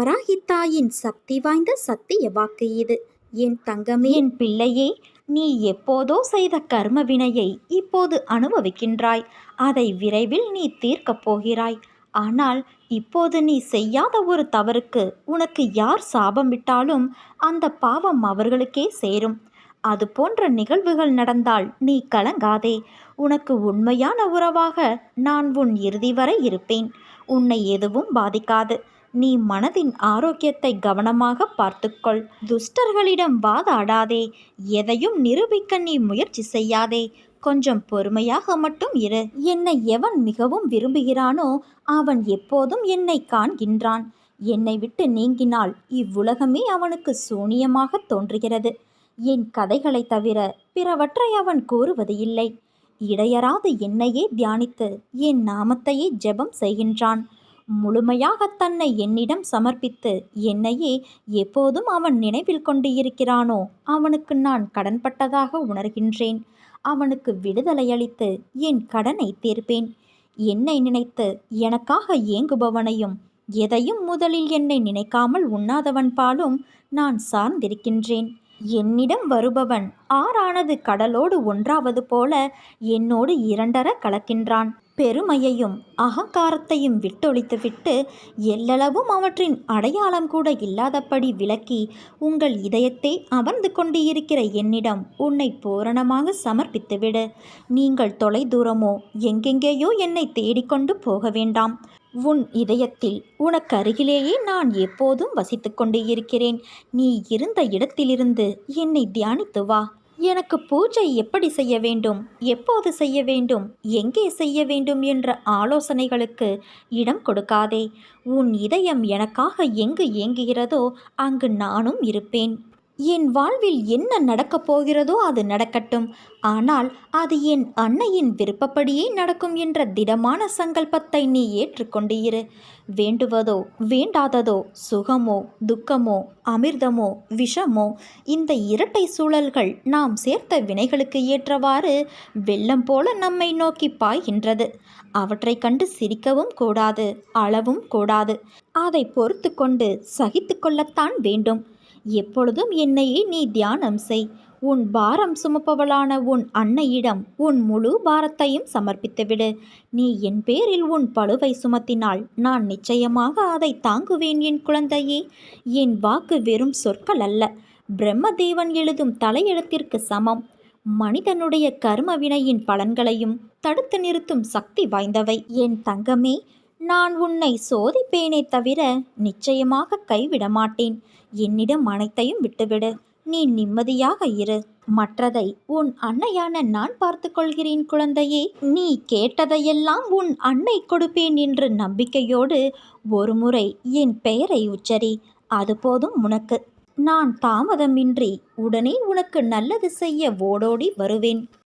வராகித்தாயின் சக்தி வாய்ந்த சத்திய வாக்கு இது. என் தங்கமே என் பிள்ளையே நீ எப்போதோ செய்த கர்ம வினையை இப்போது அனுபவிக்கின்றாய். அதை விரைவில் நீ தீர்க்கப் போகிறாய். ஆனால் இப்போது நீ செய்யாத ஒரு தவறுக்கு உனக்கு யார் சாபம் விட்டாலும் அந்த பாவம் அவர்களுக்கே சேரும். அது போன்ற நிகழ்வுகள் நடந்தால் நீ கலங்காதே. உனக்கு உண்மையான உறவாக நான் உன் இறுதி வரை இருப்பேன். உன்னை எதுவும் பாதிக்காது. நீ மனதின் ஆரோக்கியத்தை கவனமாக பார்த்துக்கொள். துஷ்டர்களிடம் வாதாடாதே. எதையும் நிரூபிக்க நீ முயற்சி செய்யாதே. கொஞ்சம் பொறுமையாக மட்டும் இரு. என்னை எவன் மிகவும் விரும்புகிறானோ அவன் எப்போதும் என்னை காண்கின்றான். என்னை விட்டு நீங்கினால் இவ்வுலகமே அவனுக்கு சூனியமாக தோன்றுகிறது. என் கதைகளை தவிர பிறவற்றை அவன் கூறுவது இல்லை. இடையராது என்னையே தியானித்து என் நாமத்தையே ஜெபம் செய்கின்றான். முழுமையாக தன்னை என்னிடம் சமர்ப்பித்து என்னையே எப்போதும் அவன் நினைவில் கொண்டு இருக்கிறானோ அவனுக்கு நான் கடன்பட்டதாக உணர்கின்றேன். அவனுக்கு விடுதலை அளித்து என் கடனை தீர்ப்பேன். என்னை நினைத்து எனக்காக ஏங்குபவனையும் எதையும் முதலில் என்னை நினைக்காமல் உண்ணாதவன் பாலும் நான் சார்ந்திருக்கின்றேன். என்னிடம் வருபவன் ஆறானது கடலோடு ஒன்றாவது போல என்னோடு இரண்டர கலக்கின்றான். பெருமையையும் அகங்காரத்தையும் விட்டொழித்துவிட்டு எல்லளவும் அவற்றின் அடையாளம் கூட இல்லாதபடி விளக்கி உங்கள் இதயத்தை அமர்ந்து கொண்டிருக்கிற என்னிடம் உன்னை பூரணமாக சமர்ப்பித்துவிடு. நீங்கள் தொலைதூரமோ எங்கெங்கேயோ என்னை தேடிக்கொண்டு போக வேண்டாம். உன் இதயத்தில் உனக்கு அருகிலேயே நான் எப்போதும் வசித்து கொண்டு இருக்கிறேன். நீ இருந்த இடத்திலிருந்து என்னை தியானித்து வா. எனக்கு பூஜை எப்படி செய்ய வேண்டும்? எப்போது செய்ய வேண்டும்? எங்கே செய்ய வேண்டும் என்ற ஆலோசனைகளுக்கு இடம் கொடுக்காதே. உன் இதயம் எனக்காக எங்கு இயங்குகிறதோ அங்கு நானும் இருப்பேன். என் வாழ்வில் என்ன நடக்கப் போகிறதோ அது நடக்கட்டும். ஆனால் அது என் அன்னையின் விருப்பப்படியே நடக்கும் என்ற திடமான சங்கல்பத்தை நீ ஏற்றுக்கொண்டு இரு வேண்டுவதோ வேண்டாததோ சுகமோ துக்கமோ அமிர்தமோ விஷமோ இந்த இரட்டை சூழல்கள் நாம் சேர்த்த வினைகளுக்கு ஏற்றவாறு வெள்ளம் போல நம்மை நோக்கி பாய்கின்றது. அவற்றை கண்டு சிரிக்கவும் கூடாது அளவும் கூடாது. அதை பொறுத்து கொண்டு சகித்து கொள்ளத்தான் வேண்டும். எப்பொழுதும் என்னையே நீ தியானம் செய். உன் பாரம் சுமப்பவளான உன் அன்னையிடம் உன் முழு பாரத்தையும் சமர்ப்பித்துவிடு நீ என் பேரில் உன் பழுவை சுமத்தினால் நான் நிச்சயமாக அதை தாங்குவேன் என் குழந்தையே. என் வாக்கு வெறும் சொற்கள் அல்ல. பிரம்மதேவன் எழுதும் தலையெழுத்திற்கு சமம். மனிதனுடைய கர்ம வினையின் பலன்களையும் தடுத்து நிறுத்தும் சக்தி வாய்ந்தவை. என் தங்கமே நான் உன்னை சோதிப்பேனே தவிர நிச்சயமாக கைவிட மாட்டேன் என்னிடம் அனைத்தையும் விட்டுவிடு. நீ நிம்மதியாக இரு. மற்றதை உன் அன்னையான நான் பார்த்து கொள்கிறேன் குழந்தையே. நீ கேட்டதையெல்லாம் உன் அன்னை கொடுப்பேன் என்று நம்பிக்கையோடு ஒருமுறை என் பெயரை உச்சரி. அது போதும் உனக்கு. நான் தாமதமின்றி உடனே உனக்கு நல்லது செய்ய ஓடோடி வருவேன்.